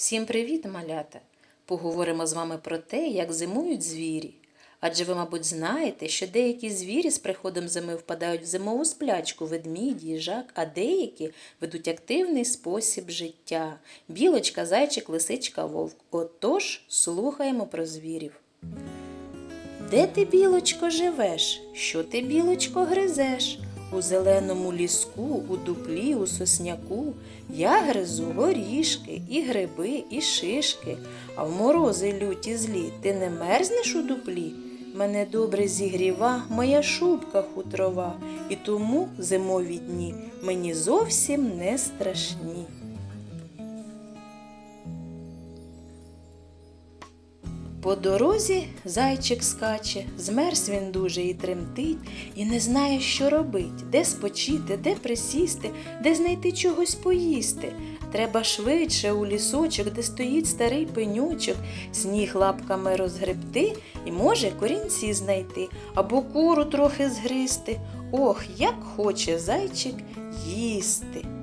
Всім привіт, малята! Поговоримо з вами про те, як зимують звірі. Адже ви, мабуть, знаєте, що деякі звірі з приходом зими впадають в зимову сплячку, ведмідь, їжак, а деякі ведуть активний спосіб життя. Білочка, зайчик, лисичка, вовк. Отож, слухаємо про звірів. Де ти, білочко, живеш? Що ти, білочко, гризеш? У зеленому ліску, у дуплі, у сосняку я гризу горішки, і гриби, і шишки, а в морози люті злі ти не мерзнеш у дуплі? Мене добре зігріва моя шубка хутрова, і тому зимові дні мені зовсім не страшні. По дорозі зайчик скаче, змерз він дуже і тремтить, і не знає, що робить, де спочити, де присісти, де знайти чогось поїсти. Треба швидше у лісочок, де стоїть старий пенючок, сніг лапками розгребти і може корінці знайти, або куру трохи згризти. Ох, як хоче зайчик їсти.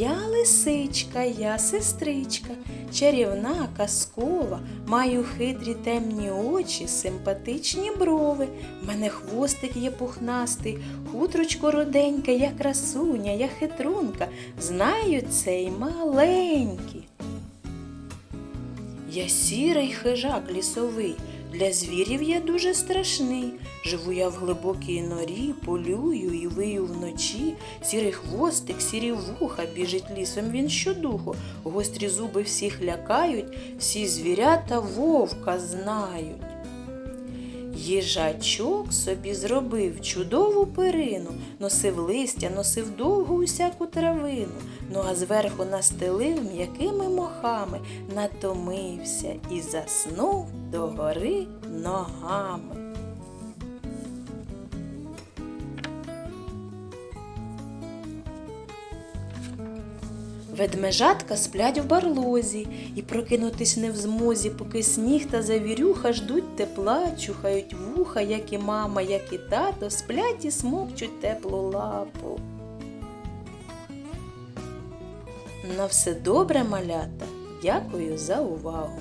Я лисичка, я сестричка, чарівна, казкова, маю хитрі темні очі, симпатичні брови. Мене хвостик є пухнастий, хутрочко роденьке, я красуня, я хитрунка, знаю цей маленький. Я сірий хижак лісовий, для звірів я дуже страшний. Живу я в глибокій норі, полюю і вию вночі. Сірий хвостик, сірі вуха, біжить лісом він щодуху. Гострі зуби всіх лякають, всі звірята вовка знають. Їжачок собі зробив чудову перину, носив листя, носив довгу усяку травину, ну а зверху настелив м'якими мохами, натомився і заснув догори ногами. Ведмежатка сплять в барлозі і прокинутись не в змозі, поки сніг та завірюха ждуть тепла, чухають вуха, як і мама, як і тато, сплять і смокчуть теплу лапу. На все добре, малята. Дякую за увагу.